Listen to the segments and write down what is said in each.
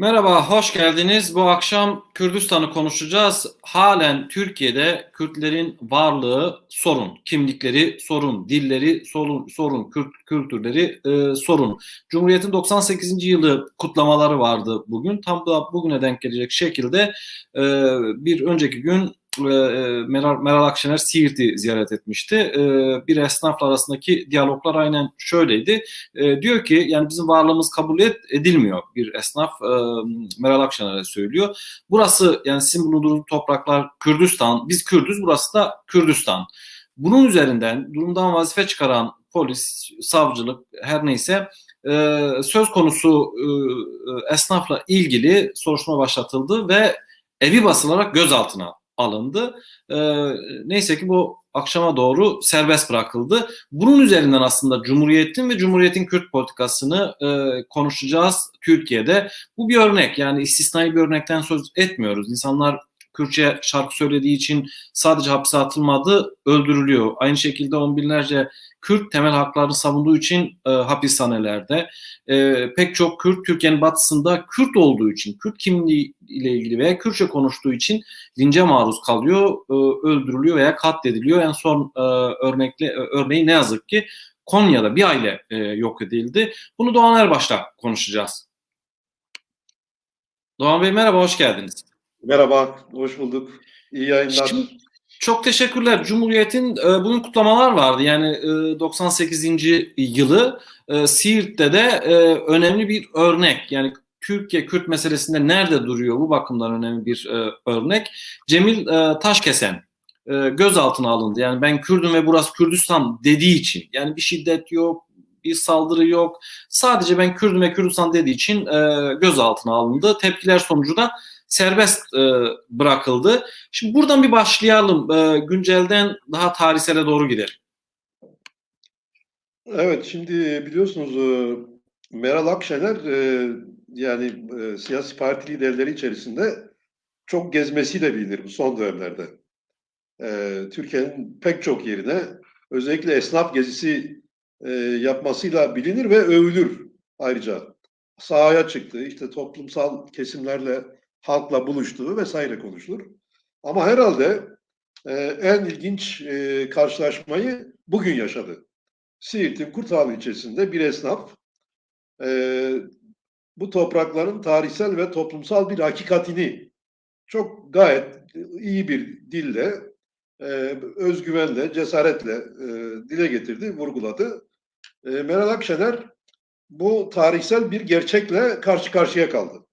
Merhaba, hoş geldiniz. Bu akşam Kürdistan'ı konuşacağız. Halen Türkiye'de Kürtlerin varlığı sorun, kimlikleri sorun, dilleri sorun, sorun Kürt kültürleri e, sorun. Cumhuriyet'in 98. yılı kutlamaları vardı bugün. Tam da bugüne denk gelecek şekilde e, bir önceki gün e, Meral, Meral Akşener Siirt'i ziyaret etmişti. E, bir esnafla arasındaki diyaloglar aynen şöyleydi. E, diyor ki yani bizim varlığımız kabul edilmiyor bir esnaf e, Meral Akşener'e söylüyor. Burası yani sizin bulunduğunuz topraklar Kürdistan, biz Kürdüz, burası da Kürdistan. Bunun üzerinden durumdan vazife çıkaran polis, savcılık her neyse e, söz konusu e, esnafla ilgili soruşturma başlatıldı ve evi basılarak gözaltına alındı. E, neyse ki bu akşama doğru serbest bırakıldı. Bunun üzerinden aslında Cumhuriyet'in ve Cumhuriyet'in Kürt politikasını e, konuşacağız Türkiye'de. Bu bir örnek yani istisnai bir örnekten söz etmiyoruz. İnsanlar Kürtçe şarkı söylediği için sadece hapse atılmadı, öldürülüyor. Aynı şekilde on binlerce Kürt temel haklarını savunduğu için e, hapishanelerde. E, pek çok Kürt Türkiye'nin batısında Kürt olduğu için, Kürt kimliği ile ilgili veya Kürtçe konuştuğu için lince maruz kalıyor, e, öldürülüyor veya katlediliyor. En son e, örnekle e, örneği ne yazık ki Konya'da bir aile e, yok edildi. Bunu Doğan Erbaş'la konuşacağız. Doğan Bey merhaba, hoş geldiniz. Merhaba, hoş bulduk. İyi yayınlar. Şimdi, çok teşekkürler. Cumhuriyet'in e, bugün kutlamalar vardı. Yani e, 98. yılı e, Siirt'te de e, önemli bir örnek. Yani Türkiye Kürt meselesinde nerede duruyor bu bakımdan önemli bir e, örnek. Cemil e, Taşkesen e, gözaltına alındı. Yani ben Kürdüm ve burası Kürdistan dediği için. Yani bir şiddet yok, bir saldırı yok. Sadece ben Kürdüm ve Kürdistan dediği için e, gözaltına alındı. Tepkiler sonucu da serbest e, bırakıldı. Şimdi buradan bir başlayalım. E, güncelden daha tarihsele doğru gidelim. Evet, şimdi biliyorsunuz e, Meral Akşener e, yani e, siyasi parti liderleri içerisinde çok gezmesiyle bilinir bu son dönemlerde. Türkiye'nin pek çok yerine özellikle esnaf gezisi yapmasıyla bilinir ve övülür ayrıca. Sahaya çıktı, işte toplumsal kesimlerle halkla buluştuğu vesaire konuşulur. Ama herhalde e, en ilginç e, karşılaşmayı bugün yaşadı. Siirt'in Kurtağlı ilçesinde bir esnaf e, bu toprakların tarihsel ve toplumsal bir hakikatini çok gayet iyi bir dille, e, özgüvenle, cesaretle e, dile getirdi, vurguladı. E, Meral Akşener bu tarihsel bir gerçekle karşı karşıya kaldı.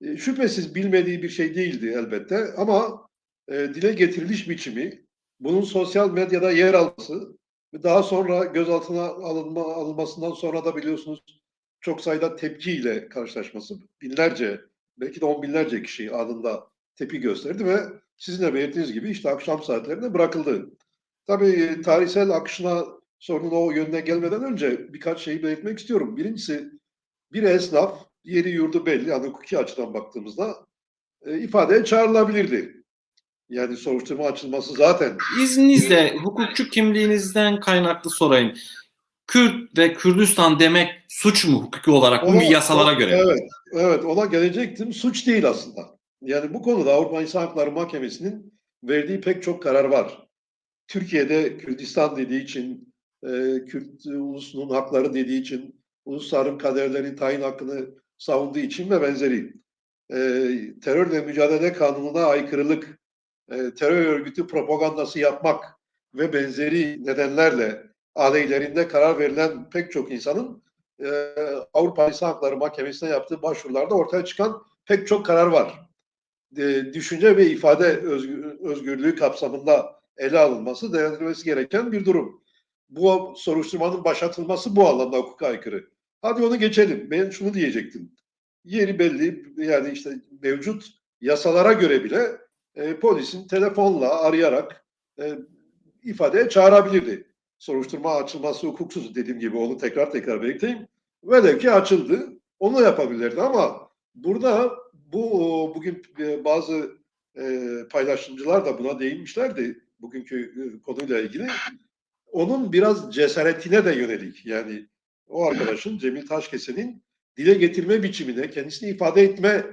E, şüphesiz bilmediği bir şey değildi elbette ama e, dile getiriliş biçimi, bunun sosyal medyada yer alması ve daha sonra gözaltına alınma, alınmasından sonra da biliyorsunuz çok sayıda tepkiyle karşılaşması, binlerce, belki de on binlerce kişi anında tepki gösterdi ve sizin de belirttiğiniz gibi işte akşam saatlerinde bırakıldı. Tabii tarihsel akışına sorunun o yönüne gelmeden önce birkaç şeyi belirtmek istiyorum. Birincisi bir esnaf yeri yurdu belli. Yani hukuki açıdan baktığımızda e, ifadeye çağrılabilirdi. Yani soruşturma açılması zaten. İzninizle hukukçu kimliğinizden kaynaklı sorayım. Kürt ve Kürdistan demek suç mu hukuki olarak bu yasalara göre? Evet, evet ona gelecektim. Suç değil aslında. Yani bu konuda Avrupa İnsan Hakları Mahkemesi'nin verdiği pek çok karar var. Türkiye'de Kürdistan dediği için, e, Kürt ulusunun hakları dediği için, ulusların kaderleri tayin hakkını savunduğu için ve benzeri. E, terörle mücadele kanununa aykırılık, e, terör örgütü propagandası yapmak ve benzeri nedenlerle aleyhlerinde karar verilen pek çok insanın e, Avrupa İnsan Hakları Mahkemesi'ne yaptığı başvurularda ortaya çıkan pek çok karar var. E, düşünce ve ifade özgür, özgürlüğü kapsamında ele alınması, değerlendirilmesi gereken bir durum. Bu soruşturmanın başlatılması bu alanda hukuka aykırı. Hadi onu geçelim. Ben şunu diyecektim. Yeri belli yani işte mevcut yasalara göre bile e, polisin telefonla arayarak e, ifadeye çağırabilirdi. Soruşturma açılması hukuksuz dediğim gibi onu tekrar tekrar belirteyim. Velev ki açıldı. Onu yapabilirdi ama burada bu bugün e, bazı e, paylaşımcılar da buna değinmişlerdi bugünkü e, konuyla ilgili. Onun biraz cesaretine de yönelik yani o arkadaşın Cemil Taşkesen'in dile getirme biçimine, kendisini ifade etme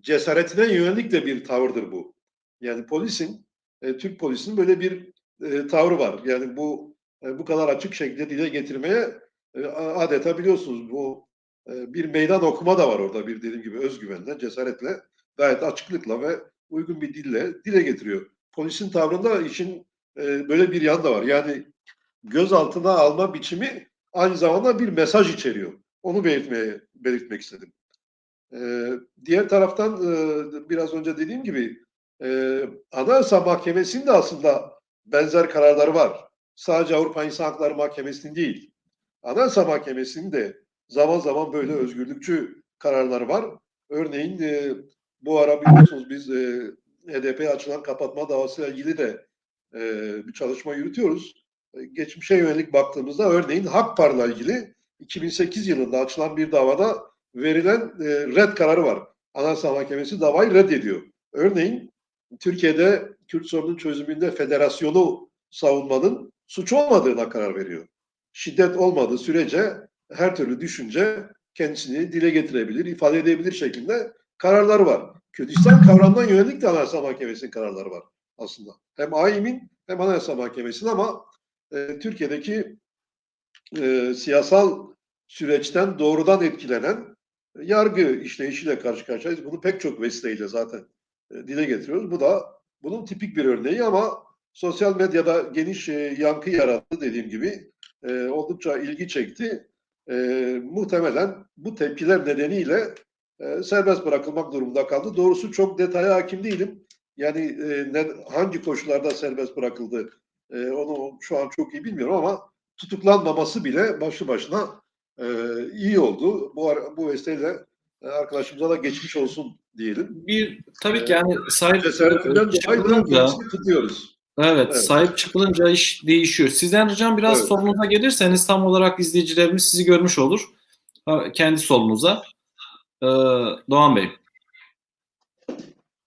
cesaretine yönelik de bir tavırdır bu. Yani polisin, e, Türk polisinin böyle bir e, tavrı var. Yani bu e, bu kadar açık şekilde dile getirmeye e, adeta biliyorsunuz bu e, bir meydan okuma da var orada bir dediğim gibi özgüvenle, cesaretle, gayet açıklıkla ve uygun bir dille dile getiriyor. Polisin tavrında işin e, böyle bir yan da var. Yani gözaltına alma biçimi aynı zamanda bir mesaj içeriyor. Onu belirtmeye belirtmek istedim. Ee, diğer taraftan e, biraz önce dediğim gibi e, Anayasa Mahkemesi'nin de aslında benzer kararları var. Sadece Avrupa İnsan Hakları Mahkemesi'nin değil. Anayasa Mahkemesi'nin de zaman zaman böyle özgürlükçü kararları var. Örneğin e, bu ara biliyorsunuz biz e, HDP'ye açılan kapatma davasıyla ilgili de e, bir çalışma yürütüyoruz. E, geçmişe yönelik baktığımızda örneğin Hakpar'la ilgili 2008 yılında açılan bir davada verilen e, red kararı var. Anayasa Mahkemesi davayı reddediyor. Örneğin Türkiye'de Kürt sorunun çözümünde federasyonu savunmanın suç olmadığına karar veriyor. Şiddet olmadığı sürece her türlü düşünce kendisini dile getirebilir, ifade edebilir şeklinde kararları var. Kürdistan kavramına yönelik de Anayasa Mahkemesi'nin kararları var aslında. Hem AİM'in hem Anayasa Mahkemesi'nin ama e, Türkiye'deki e, siyasal süreçten doğrudan etkilenen yargı işleyişiyle karşı karşıyayız. Bunu pek çok vesileyle zaten e, dile getiriyoruz. Bu da bunun tipik bir örneği ama sosyal medyada geniş e, yankı yarattı dediğim gibi. E, oldukça ilgi çekti. E, muhtemelen bu tepkiler nedeniyle e, serbest bırakılmak durumunda kaldı. Doğrusu çok detaya hakim değilim. Yani e, ne, hangi koşullarda serbest bırakıldı e, onu şu an çok iyi bilmiyorum ama tutuklanmaması bile başlı başına e, iyi oldu. Bu bu vesileyle e, arkadaşımıza da geçmiş olsun diyelim. Bir tabii ki yani sahip Cesaretinden dolayı kutluyoruz. evet, Evet. sahip çıkılınca iş değişiyor. Sizden ricam biraz Evet. sorunuza gelirseniz tam olarak izleyicilerimiz sizi görmüş olur. Kendi solunuza. Ee, Doğan Bey.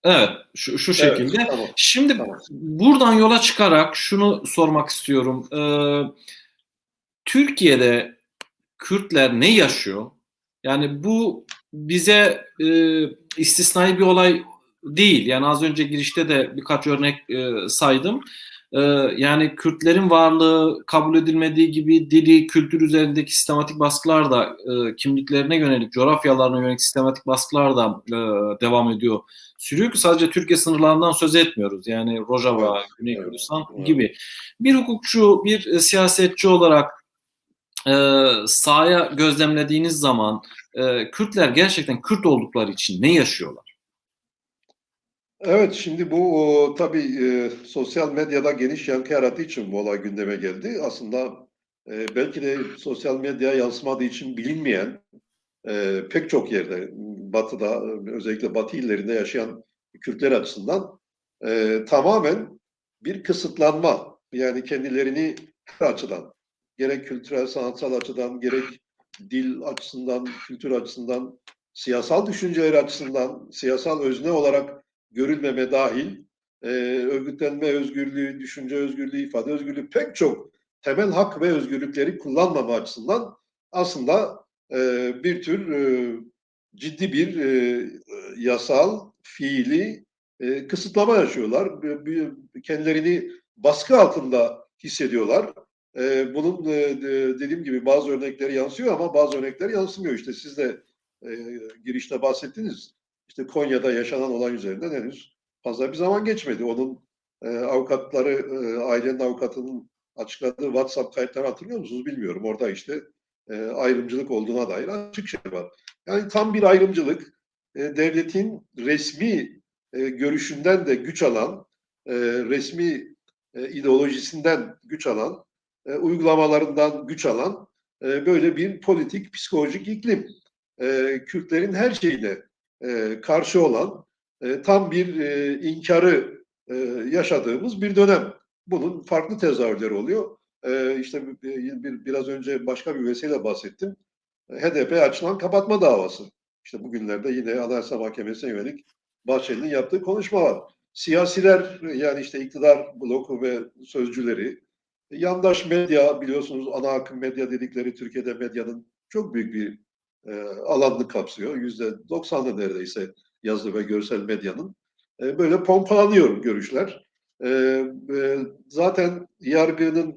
Evet, şu, şu şekilde. Evet, tamam. Şimdi Tamam. buradan yola çıkarak şunu sormak istiyorum. Ee, Türkiye'de Kürtler ne yaşıyor? Yani bu bize e, istisnai bir olay değil. Yani az önce girişte de birkaç örnek e, saydım. E, yani Kürtlerin varlığı kabul edilmediği gibi dili, kültür üzerindeki sistematik baskılar da e, kimliklerine yönelik, coğrafyalarına yönelik sistematik baskılar da e, devam ediyor. Sürüyor ki sadece Türkiye sınırlarından söz etmiyoruz. Yani Rojava, Evet, Güney Kürdistan evet. gibi. Bir hukukçu, bir e, siyasetçi olarak e, sahaya gözlemlediğiniz zaman e, Kürtler gerçekten Kürt oldukları için ne yaşıyorlar? Evet, şimdi bu o, tabii e, sosyal medyada geniş yankı yarattığı için bu olay gündeme geldi. Aslında e, belki de sosyal medyaya yansımadığı için bilinmeyen e, pek çok yerde, Batı'da, özellikle Batı illerinde yaşayan Kürtler açısından e, tamamen bir kısıtlanma. Yani kendilerini her açıdan, gerek kültürel, sanatsal açıdan, gerek dil açısından, kültür açısından, siyasal düşünceleri açısından, siyasal özne olarak görülmeme dahil e, örgütlenme özgürlüğü, düşünce özgürlüğü, ifade özgürlüğü pek çok temel hak ve özgürlükleri kullanmama açısından aslında bir tür ciddi bir yasal, fiili kısıtlama yaşıyorlar. Kendilerini baskı altında hissediyorlar. Bunun de- dediğim gibi bazı örnekleri yansıyor ama bazı örnekler yansımıyor. İşte siz de girişte bahsettiniz. İşte Konya'da yaşanan olay üzerinden henüz fazla bir zaman geçmedi. Onun avukatları, ailenin avukatının açıkladığı WhatsApp kayıtlarını hatırlıyor musunuz bilmiyorum. Orada işte e, ayrımcılık olduğuna dair açık şey var. Yani tam bir ayrımcılık. E, devletin resmi e, görüşünden de güç alan, e, resmi e, ideolojisinden güç alan, e, uygulamalarından güç alan e, böyle bir politik, psikolojik iklim. E, Kürtlerin her şeyine e, karşı olan e, tam bir e, inkarı e, yaşadığımız bir dönem. Bunun farklı tezahürleri oluyor. E, işte bir, bir, biraz önce başka bir vesileyle bahsettim. HDP açılan kapatma davası. İşte bugünlerde yine Anayasa Mahkemesi'ne yönelik Bahçeli'nin yaptığı konuşma var. Siyasiler yani işte iktidar bloku ve sözcüleri, yandaş medya biliyorsunuz ana akım medya dedikleri Türkiye'de medyanın çok büyük bir e, alanını kapsıyor. Yüzde 90'ı neredeyse yazı ve görsel medyanın. E, böyle pompalanıyor görüşler. E, e, zaten yargının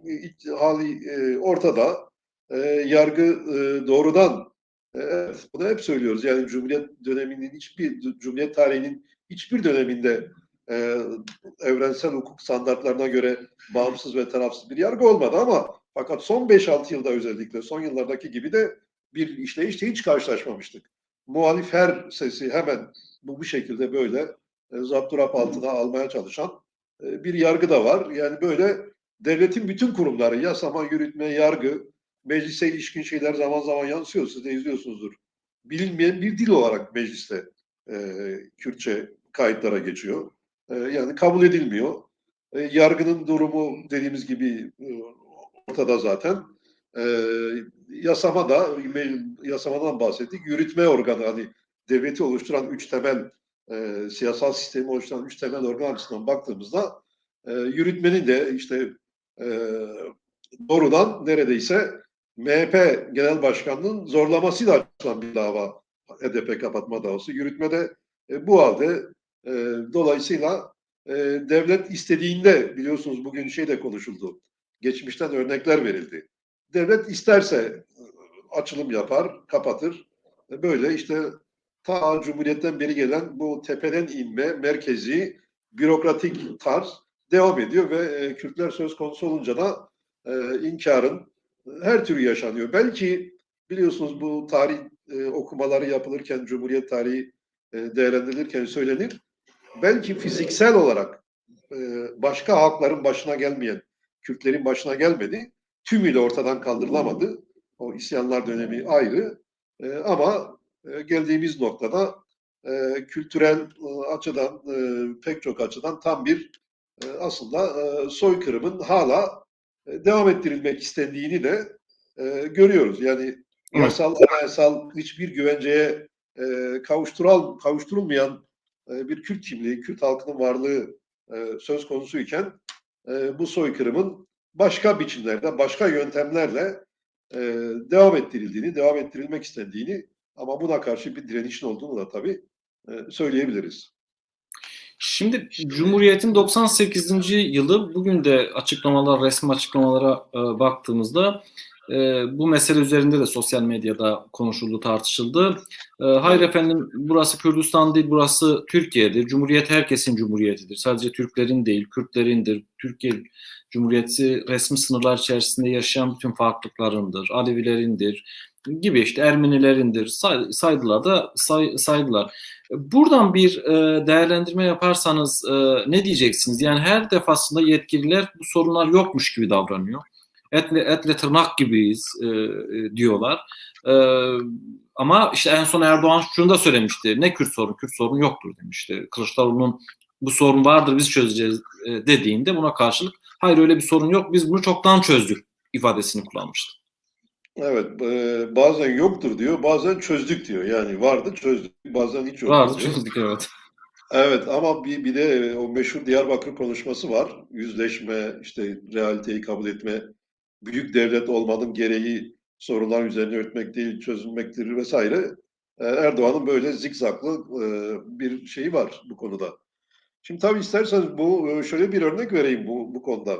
hali e, ortada. E, yargı e, doğrudan e, evet, bunu hep söylüyoruz. Yani Cumhuriyet döneminin hiçbir Cumhuriyet tarihinin hiçbir döneminde e, evrensel hukuk standartlarına göre bağımsız ve tarafsız bir yargı olmadı ama fakat son 5-6 yılda özellikle son yıllardaki gibi de bir işleyişle hiç karşılaşmamıştık. Muhalif her sesi hemen bu bu şekilde böyle e, zapturap altına almaya çalışan bir yargı da var. Yani böyle devletin bütün kurumları, yasama, yürütme, yargı, meclise ilişkin şeyler zaman zaman yansıyor. Siz de izliyorsunuzdur. Bilinmeyen bir dil olarak mecliste e, Kürtçe kayıtlara geçiyor. E, yani kabul edilmiyor. E, yargının durumu dediğimiz gibi e, ortada zaten. E, yasama da yasamadan bahsettik. Yürütme organı hani devleti oluşturan üç temel e, siyasal sistemi oluşturan üç temel organ açısından baktığımızda e, yürütmenin de işte e, doğrudan neredeyse MHP Genel Başkanı'nın zorlamasıyla açılan bir dava HDP kapatma davası. Yürütmede e, bu halde e, dolayısıyla e, devlet istediğinde biliyorsunuz bugün şey de konuşuldu. Geçmişten örnekler verildi. Devlet isterse e, açılım yapar, kapatır. E, Böyle işte ta Cumhuriyet'ten beri gelen bu tepeden inme, merkezi, bürokratik tarz devam ediyor ve e, Kürtler söz konusu olunca da e, inkarın her türlü yaşanıyor. Belki biliyorsunuz bu tarih e, okumaları yapılırken, Cumhuriyet tarihi e, değerlendirilirken söylenir. Belki fiziksel olarak e, başka halkların başına gelmeyen, Kürtlerin başına gelmedi. Tümüyle ortadan kaldırılamadı. O isyanlar dönemi ayrı. E, ama e, geldiğimiz noktada e, kültürel e, açıdan, e, pek çok açıdan tam bir e, aslında e, soykırımın hala e, devam ettirilmek istendiğini de e, görüyoruz. Yani yasal, anayasal hiçbir güvenceye e, kavuştural, kavuşturulmayan e, bir Kürt kimliği, Kürt halkının varlığı e, söz konusuyken e, bu soykırımın başka biçimlerde, başka yöntemlerle e, devam ettirildiğini, devam ettirilmek istendiğini ama buna karşı bir direnişin olduğunu da tabii e, söyleyebiliriz. Şimdi Cumhuriyet'in 98. yılı bugün de açıklamalar, resmi açıklamalara e, baktığımızda e, bu mesele üzerinde de sosyal medyada konuşuldu, tartışıldı. E, hayır efendim burası Kürdistan değil, burası Türkiye'dir. Cumhuriyet herkesin cumhuriyetidir. Sadece Türklerin değil, Kürtlerindir. Türkiye Cumhuriyeti resmi sınırlar içerisinde yaşayan bütün farklılıklarındır. Alevilerindir gibi işte Ermenilerindir. Say, saydılar da say, saydılar. Buradan bir e, değerlendirme yaparsanız e, ne diyeceksiniz? Yani her defasında yetkililer bu sorunlar yokmuş gibi davranıyor. Etle, etle tırnak gibiyiz e, e, diyorlar. E, ama işte en son Erdoğan şunu da söylemişti. Ne Kürt sorun? Kürt sorun yoktur demişti. Kılıçdaroğlu'nun bu sorun vardır biz çözeceğiz e, dediğinde buna karşılık hayır öyle bir sorun yok biz bunu çoktan çözdük ifadesini kullanmıştı. Evet, e, bazen yoktur diyor, bazen çözdük diyor. Yani vardı çözdük, bazen hiç yoktur Vardı diyor. çözdük evet. Evet ama bir, bir de o meşhur Diyarbakır konuşması var. Yüzleşme, işte realiteyi kabul etme, büyük devlet olmanın gereği sorunlar üzerine örtmek değil, çözülmektir vesaire. E, Erdoğan'ın böyle zikzaklı e, bir şeyi var bu konuda. Şimdi tabii isterseniz bu e, şöyle bir örnek vereyim bu, bu konuda.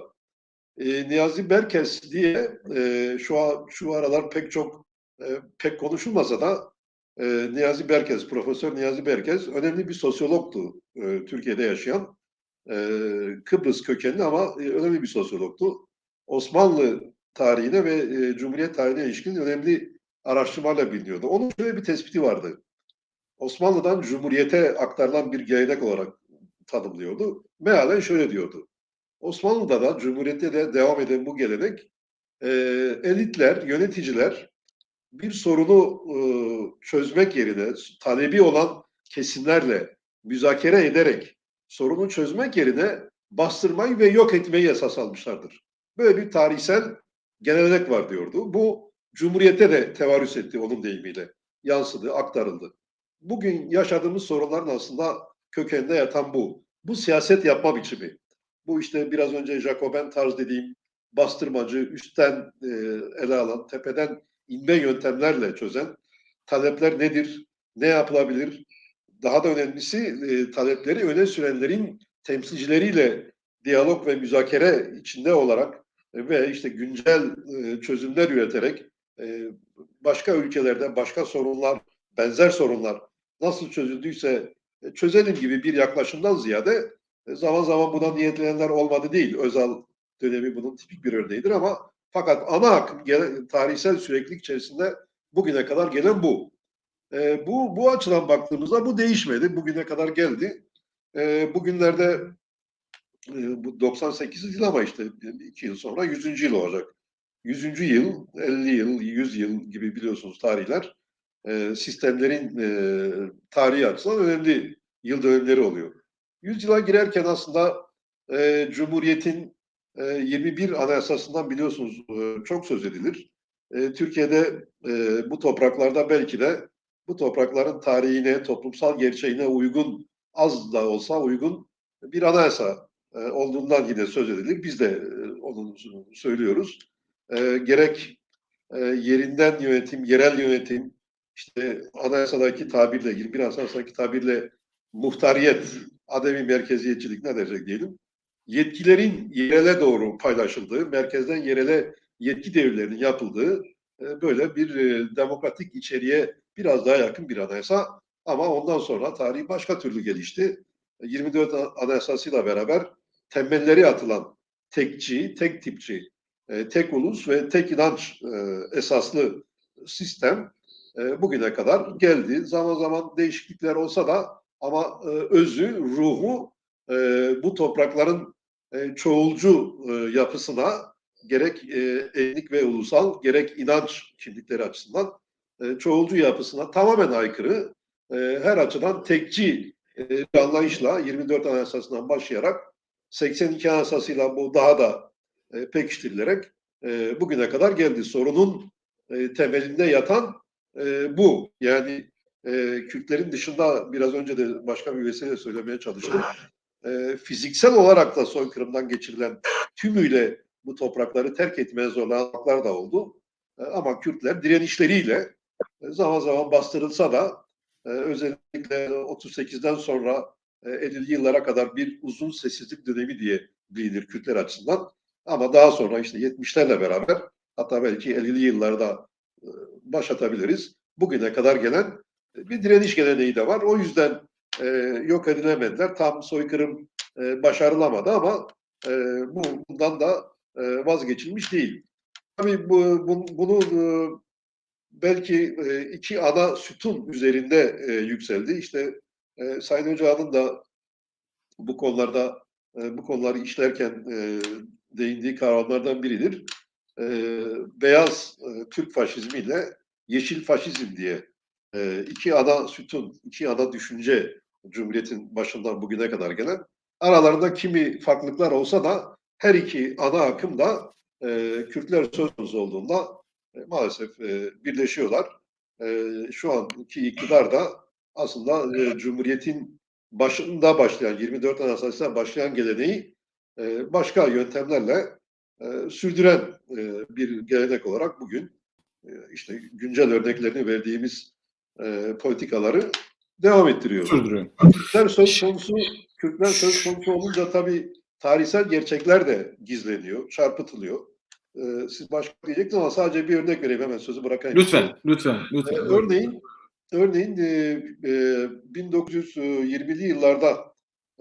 E, Niyazi Berkes diye e, şu an şu aralar pek çok e, pek konuşulmasa da e, Niyazi Berkes, Profesör Niyazi Berkes önemli bir sosyologtu e, Türkiye'de yaşayan. E, Kıbrıs kökenli ama e, önemli bir sosyologtu. Osmanlı tarihine ve e, Cumhuriyet tarihine ilişkin önemli araştırmalarla biliniyordu. Onun şöyle bir tespiti vardı. Osmanlı'dan Cumhuriyete aktarılan bir gelenek olarak tanımlıyordu. Mealen şöyle diyordu. Osmanlı'da da Cumhuriyet'te de devam eden bu gelenek e, elitler, yöneticiler bir sorunu e, çözmek yerine talebi olan kesimlerle müzakere ederek sorunu çözmek yerine bastırmayı ve yok etmeyi esas almışlardır. Böyle bir tarihsel gelenek var diyordu. Bu Cumhuriyet'te de tevarüs etti onun deyimiyle. Yansıdı, aktarıldı. Bugün yaşadığımız sorunların aslında kökeninde yatan bu. Bu siyaset yapma biçimi. Bu işte biraz önce Jacoben tarz dediğim bastırmacı, üstten e, ele alan, tepeden inme yöntemlerle çözen talepler nedir? Ne yapılabilir? Daha da önemlisi e, talepleri öne sürenlerin temsilcileriyle diyalog ve müzakere içinde olarak e, ve işte güncel e, çözümler üreterek e, başka ülkelerde başka sorunlar, benzer sorunlar nasıl çözüldüyse e, çözelim gibi bir yaklaşımdan ziyade zaman zaman buna niyetlenenler olmadı değil. Özal dönemi bunun tipik bir örneğidir ama fakat ana akım tarihsel süreklilik içerisinde bugüne kadar gelen bu. E, bu bu açıdan baktığımızda bu değişmedi. Bugüne kadar geldi. E, bugünlerde e, bu 98 yıl ama işte iki yıl sonra 100. yıl olacak. 100. yıl, 50 yıl, 100 yıl gibi biliyorsunuz tarihler e, sistemlerin e, tarihi açısından önemli yıl dönümleri oluyor. 100 yıla girerken aslında e, Cumhuriyet'in e, 21 anayasasından biliyorsunuz e, çok söz edilir. E, Türkiye'de e, bu topraklarda belki de bu toprakların tarihine, toplumsal gerçeğine uygun, az da olsa uygun bir anayasa e, olduğundan yine söz edilir. Biz de e, onu söylüyoruz. E, gerek e, yerinden yönetim, yerel yönetim, işte anayasadaki tabirle, 21 anayasadaki tabirle muhtariyet, ademi merkeziyetçilik ne dersek diyelim, yetkilerin yerele doğru paylaşıldığı, merkezden yerele yetki devirlerinin yapıldığı e, böyle bir e, demokratik içeriğe biraz daha yakın bir anayasa ama ondan sonra tarihi başka türlü gelişti. 24 anayasasıyla beraber temelleri atılan tekçi, tek tipçi, e, tek ulus ve tek inanç esaslı sistem bugüne kadar geldi. Zaman zaman değişiklikler olsa da ama özü, ruhu bu toprakların çoğulcu yapısına gerek etnik ve ulusal gerek inanç kimlikleri açısından çoğulcu yapısına tamamen aykırı her açıdan tekçi bir anlayışla 24 Anayasası'ndan başlayarak 82 Anayasası'yla bu daha da pekiştirilerek bugüne kadar geldi. Sorunun temelinde yatan bu. Yani Kürtlerin dışında biraz önce de başka bir vesileyle söylemeye çalıştım. Fiziksel olarak da soykırımdan geçirilen tümüyle bu toprakları terk etmeye zorlananlar da oldu. Ama Kürtler direnişleriyle zaman zaman bastırılsa da özellikle 38'den sonra 50'li yıllara kadar bir uzun sessizlik dönemi diye bilinir Kürtler açısından. Ama daha sonra işte 70'lerle beraber hatta belki 50'li yıllarda başlatabiliriz. Bugüne kadar gelen bir direniş geleneği de var. O yüzden e, yok edilemediler. Tam soykırım e, başarılamadı ama e, bu bundan da e, vazgeçilmiş değil. Tabii bu, bu, bunu e, belki e, iki ana sütun üzerinde e, yükseldi. İşte e, Sayın Ocağı'nın da bu konularda e, bu konuları işlerken e, değindiği kavramlardan biridir. E, beyaz e, Türk faşizmiyle yeşil faşizm diye e, iki ana sütun, iki ana düşünce Cumhuriyet'in başından bugüne kadar gelen aralarında kimi farklılıklar olsa da her iki ana akım da e, Kürtler söz konusu olduğunda e, maalesef e, birleşiyorlar. E, şu anki iktidar da aslında e, Cumhuriyet'in başında başlayan 24 Anayasası'na başlayan geleneği e, başka yöntemlerle e, sürdüren e, bir gelenek olarak bugün e, işte güncel örneklerini verdiğimiz e, politikaları devam ettiriyor. Sürdürüyor. Kürtler söz konusu, Kürtler söz konusu olunca tabii tarihsel gerçekler de gizleniyor, çarpıtılıyor. E, siz başka diyecektiniz ama sadece bir örnek vereyim hemen sözü bırakayım. Lütfen, lütfen, lütfen. E, örneğin, örneğin e, e, 1920'li yıllarda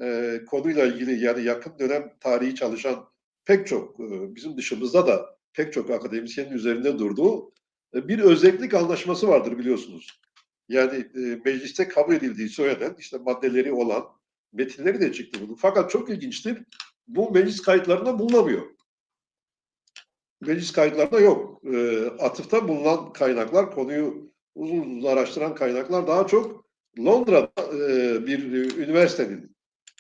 e, konuyla ilgili yani yakın dönem tarihi çalışan pek çok e, bizim dışımızda da pek çok akademisyenin üzerinde durduğu e, bir özellik anlaşması vardır biliyorsunuz. Yani e, mecliste kabul edildiği söylenen işte maddeleri olan metinleri de çıktı bunun. Fakat çok ilginçtir. Bu meclis kayıtlarında bulunamıyor. Meclis kayıtlarında yok. E, atıfta bulunan kaynaklar, konuyu uzun uzun araştıran kaynaklar daha çok Londra'da e, bir üniversitenin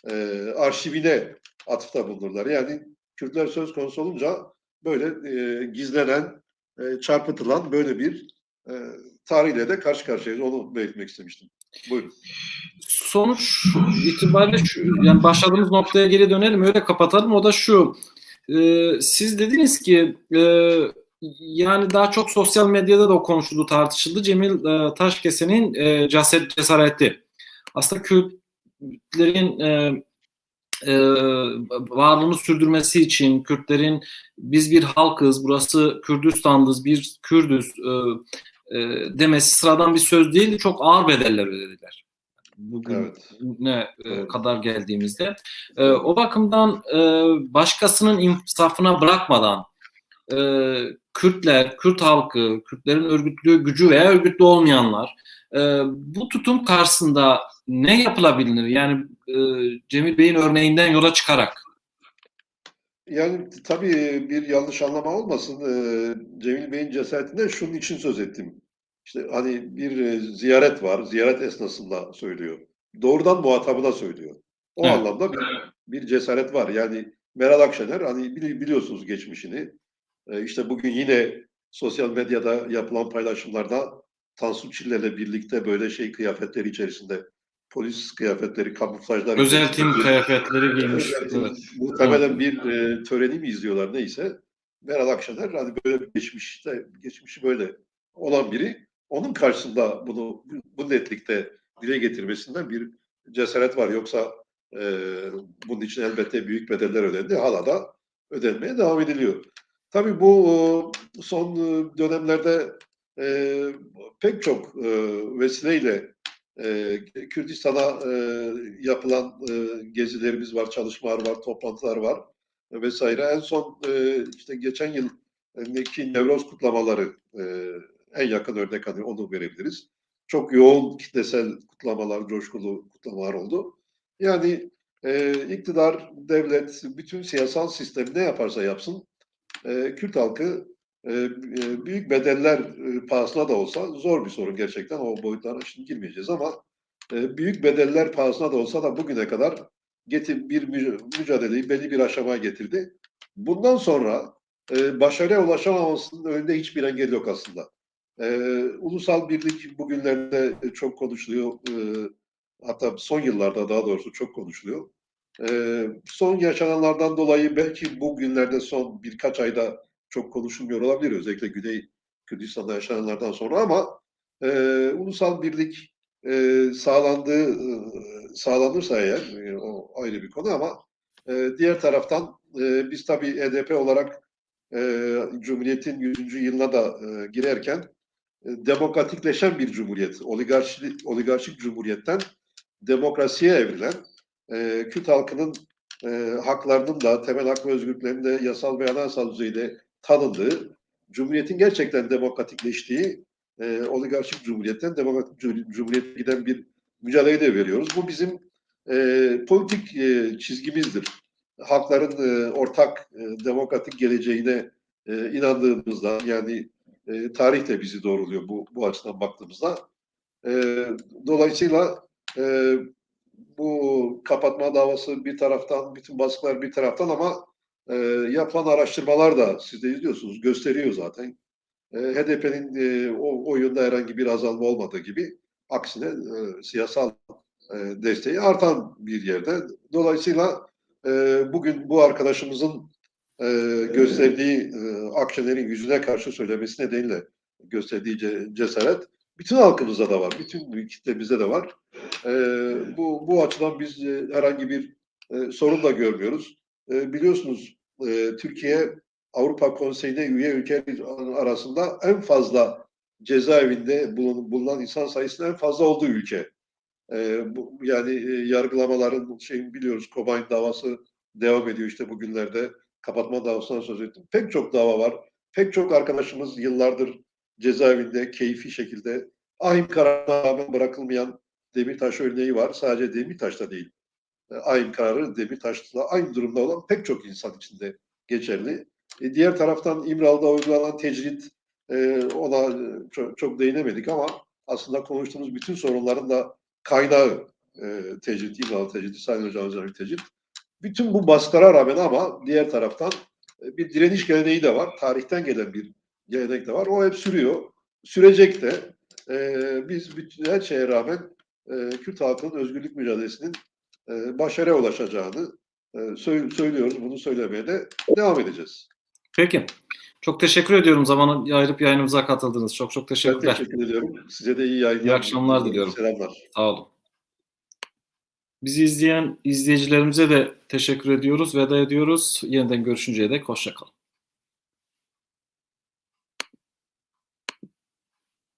e, arşivine atıfta bulunurlar. Yani Kürtler söz konusu olunca böyle e, gizlenen, e, çarpıtılan böyle bir e, tarihle de karşı karşıyayız. Onu belirtmek istemiştim. Buyurun. Sonuç itibariyle şu, yani başladığımız noktaya geri dönelim öyle kapatalım. O da şu. E, siz dediniz ki e, yani daha çok sosyal medyada da konuşuldu, tartışıldı. Cemil e, Taşkesen'in e, cesaret, cesareti. Aslında Kürtlerin e, e, varlığını sürdürmesi için Kürtlerin biz bir halkız, burası Kürdistan'dız, bir Kürdüz e, e, demesi sıradan bir söz değil, çok ağır bedeller ödediler. Bugün Evet. ne e, kadar geldiğimizde. E, o bakımdan e, başkasının insafına bırakmadan e, Kürtler, Kürt halkı, Kürtlerin örgütlü gücü veya örgütlü olmayanlar e, bu tutum karşısında ne yapılabilir? Yani e, Cemil Bey'in örneğinden yola çıkarak. Yani tabii bir yanlış anlama olmasın. Ee, Cemil Bey'in cesaretinden şunun için söz ettim. İşte hani bir e, ziyaret var. Ziyaret esnasında söylüyor. Doğrudan muhatabına söylüyor. O Evet. anlamda bir, bir cesaret var. Yani Meral Akşener hani bili- biliyorsunuz geçmişini. Ee, işte bugün yine sosyal medyada yapılan paylaşımlarda Tansu Çiller'le birlikte böyle şey kıyafetleri içerisinde polis kıyafetleri, kamuflajlar Özel tim kıyafetleri giymiş. Evet. Muhtemelen bir e, töreni mi izliyorlar neyse. Meral Akşener hani böyle bir geçmişte, geçmişi böyle olan biri. Onun karşısında bunu bu netlikte dile getirmesinden bir cesaret var. Yoksa e, bunun için elbette büyük bedeller ödendi. Hala da ödenmeye devam ediliyor. Tabii bu e, son e, dönemlerde e, pek çok vesileyle Kürdistan'a yapılan gezilerimiz var, çalışmalar var, toplantılar var vesaire. En son işte geçen yılki Nevroz kutlamaları en yakın örnek hani onu verebiliriz. Çok yoğun kitlesel kutlamalar, coşkulu kutlamalar oldu. Yani iktidar, devlet, bütün siyasal sistem ne yaparsa yapsın e, Kürt halkı e, e, büyük bedeller e, pahasına da olsa zor bir sorun gerçekten o boyutlara şimdi girmeyeceğiz ama e, büyük bedeller pahasına da olsa da bugüne kadar getir bir mü- mücadeleyi belli bir aşamaya getirdi. Bundan sonra e, başarıya ulaşamamasının önünde hiçbir engel yok aslında. E, ulusal birlik bugünlerde çok konuşuluyor. E, hatta son yıllarda daha doğrusu çok konuşuluyor. E, son yaşananlardan dolayı belki bugünlerde son birkaç ayda çok konuşulmuyor olabilir. Özellikle Güney Kürdistan'da yaşananlardan sonra ama e, ulusal birlik e, sağlandığı e, sağlanırsa eğer e, o ayrı bir konu ama e, diğer taraftan e, biz tabii HDP olarak e, Cumhuriyet'in 100. yılına da e, girerken e, demokratikleşen bir cumhuriyet, oligarşi, oligarşik cumhuriyetten demokrasiye evrilen e, Kürt halkının e, haklarının da temel hak ve özgürlüklerinin de yasal ve anayasal düzeyde tanındığı, Cumhuriyet'in gerçekten demokratikleştiği e, oligarşik cumhuriyetten demokratik cum- cumhuriyete giden bir mücadele de veriyoruz. Bu bizim e, politik e, çizgimizdir. Halkların e, ortak e, demokratik geleceğine e, inandığımızda yani e, tarih de bizi doğruluyor bu, bu açıdan baktığımızda. E, dolayısıyla e, bu kapatma davası bir taraftan, bütün baskılar bir taraftan ama e, yapılan araştırmalar da siz de izliyorsunuz, gösteriyor zaten. E, HDP'nin e, o, o yönde herhangi bir azalma olmadığı gibi aksine e, siyasal e, desteği artan bir yerde. Dolayısıyla e, bugün bu arkadaşımızın e, gösterdiği e, Akşener'in yüzüne karşı söylemesi nedeniyle gösterdiği ce- cesaret bütün halkımızda da var, bütün kitlemizde de var. E, bu, bu açıdan biz e, herhangi bir e, sorun da görmüyoruz. E, biliyorsunuz e, Türkiye Avrupa Konseyi'ne üye ülke arasında en fazla cezaevinde bulun, bulunan insan sayısının en fazla olduğu ülke. E, bu, yani e, yargılamaların şeyini biliyoruz. Kobayn davası devam ediyor işte bugünlerde. Kapatma davasından söz ettim. Pek çok dava var. Pek çok arkadaşımız yıllardır cezaevinde keyfi şekilde ahim kararına rağmen bırakılmayan Demirtaş örneği var. Sadece Demirtaş'ta değil. E, ahim kararı Demirtaş'ta aynı durumda olan pek çok insan içinde geçerli. E, diğer taraftan İmralı'da uygulanan tecrit e, ona çok, değinemedik ama aslında konuştuğumuz bütün sorunların da kaynağı e, tecrit, İmralı tecridi, Sayın Hocamızın bir tecrit. Bütün bu baskılara rağmen ama diğer taraftan bir direniş geleneği de var. Tarihten gelen bir gelenek de var. O hep sürüyor. Sürecek de. Biz bütün, her şeye rağmen e, Kürt halkının özgürlük mücadelesinin e, başarıya ulaşacağını e, sö- söylüyoruz. Bunu söylemeye de devam edeceğiz. Peki. Çok teşekkür ediyorum zaman ayırıp yayınımıza katıldınız. Çok çok Ben teşekkürler. teşekkür ediyorum. Size de iyi yayınlar. İyi akşamlar diliyorum. Selamlar. Sağ olun. Bizi izleyen izleyicilerimize de teşekkür ediyoruz. Veda ediyoruz. Yeniden görüşünceye dek hoşçakalın.